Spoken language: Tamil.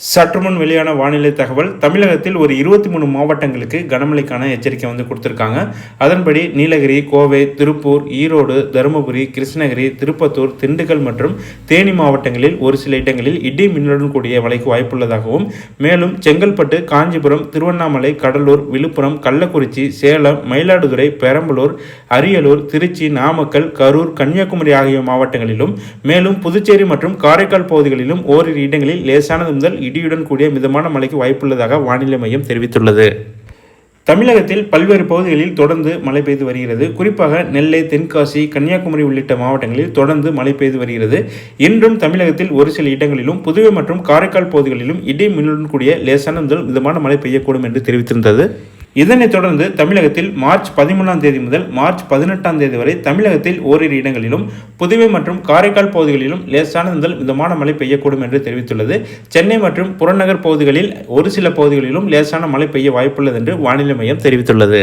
சற்றுமுன் வெளியான வானிலை தகவல் தமிழகத்தில் ஒரு இருபத்தி மூணு மாவட்டங்களுக்கு கனமழைக்கான எச்சரிக்கை வந்து கொடுத்துருக்காங்க. அதன்படி நீலகிரி கோவை திருப்பூர் ஈரோடு தருமபுரி கிருஷ்ணகிரி திருப்பத்தூர் திண்டுக்கல் மற்றும் தேனி மாவட்டங்களில் ஒரு சில இடங்களில் இடி மின்னலுடன் கூடிய மழைக்கு வாய்ப்புள்ளதாகவும் மேலும் செங்கல்பட்டு காஞ்சிபுரம் திருவண்ணாமலை கடலூர் விழுப்புரம் கள்ளக்குறிச்சி சேலம் மயிலாடுதுறை பெரம்பலூர் அரியலூர் திருச்சி நாமக்கல் கரூர் கன்னியாகுமரி ஆகிய மாவட்டங்களிலும் மேலும் புதுச்சேரி மற்றும் காரைக்கால் பகுதிகளிலும் ஓரிரு இடங்களில் லேசானது முதல் இடியுடன் கூடிய மிதமான மழைக்கு வாய்ப்புள்ளதாக வானிலை மையம் தெரிவித்துள்ளது. தமிழகத்தில் பல்வேறு பகுதிகளில் தொடர்ந்து மழை பெய்து வருகிறது. குறிப்பாக நெல்லை தென்காசி கன்னியாகுமரி உள்ளிட்ட மாவட்டங்களில் தொடர்ந்து மழை பெய்து வருகிறது. இன்றும் தமிழகத்தில் ஒரு சில இடங்களிலும் புதுவை மற்றும் காரைக்கால் பகுதிகளிலும் இடி மின்னுடன் கூடிய லேசான முதல் மிதமான மழை பெய்யக்கூடும் என்று தெரிவித்திருந்தது. இதனைத் தொடர்ந்து தமிழகத்தில் மார்ச் பதிமூணாம் தேதி முதல் மார்ச் பதினெட்டாம் தேதி வரை தமிழகத்தில் ஓரிரு இடங்களிலும் புதுவை மற்றும் காரைக்கால் பகுதிகளிலும் லேசான முதல் மிதமான மழை பெய்யக்கூடும் என்று தெரிவித்துள்ளது. சென்னை மற்றும் புறநகர் பகுதிகளில் ஒரு சில பகுதிகளிலும் லேசான மழை பெய்ய வாய்ப்புள்ளது என்று வானிலை மையம் தெரிவித்துள்ளது.